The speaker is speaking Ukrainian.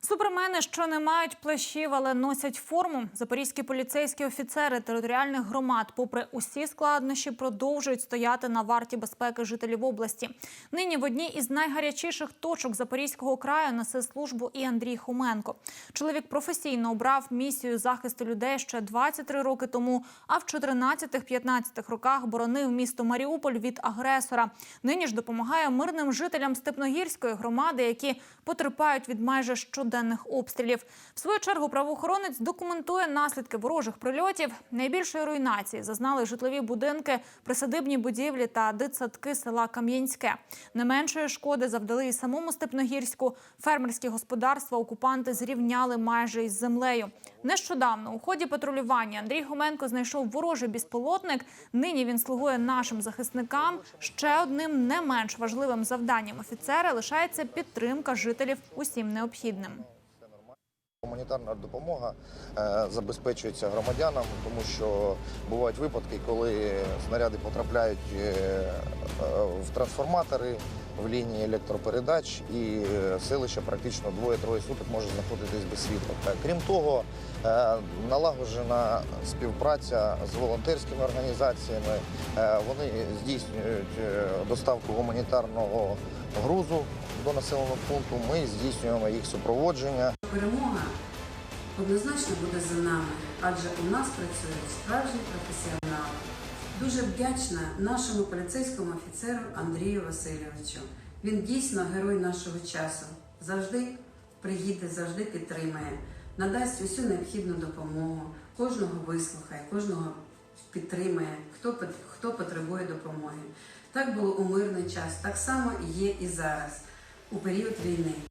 Супермени, що не мають плащів, але носять форму. Запорізькі поліцейські офіцери територіальних громад, попри усі складнощі, продовжують стояти на варті безпеки жителів області. Нині в одній із найгарячіших точок Запорізького краю несе службу і Андрій Хоменко. Чоловік професійно обрав місію захисту людей ще 23 роки тому, а в 14-15 роках боронив місто Маріуполь від агресора. Нині ж допомагає мирним жителям Степногірської громади, які потерпають від майже щоденних обстрілів. В свою чергу правоохоронець документує наслідки ворожих прильотів. Найбільшої руйнації зазнали житлові будинки, присадибні будівлі та дитсадки села Кам'янське. Не меншої шкоди завдали і самому Степногірську. Фермерські господарства окупанти зрівняли майже із землею. Нещодавно у ході патрулювання Андрій Хоменко знайшов ворожий безполотник. Нині він слугує нашим захисникам. Ще одним не менш важливим завданням офіцера лишається підтримка жителів усім необхідним. Гуманітарна допомога е, забезпечується громадянам, тому що бувають випадки, коли снаряди потрапляють е, е, в трансформатори, в лінії електропередач, і селище практично двоє-троє суток може знаходитись без світла. Крім того, налагоджена співпраця з волонтерськими організаціями. Вони здійснюють доставку гуманітарного грузу до населеного пункту. Ми здійснюємо їх супроводження. Перемога однозначно буде за нами, адже у нас працюють справжні професіонали. Дуже вдячна нашому поліцейському офіцеру Андрію Васильовичу. Він дійсно герой нашого часу. Завжди приїде, завжди підтримає, надасть усю необхідну допомогу, кожного вислухає, кожного підтримає, хто, хто потребує допомоги. Так було у мирний час, так само є і зараз, у період війни.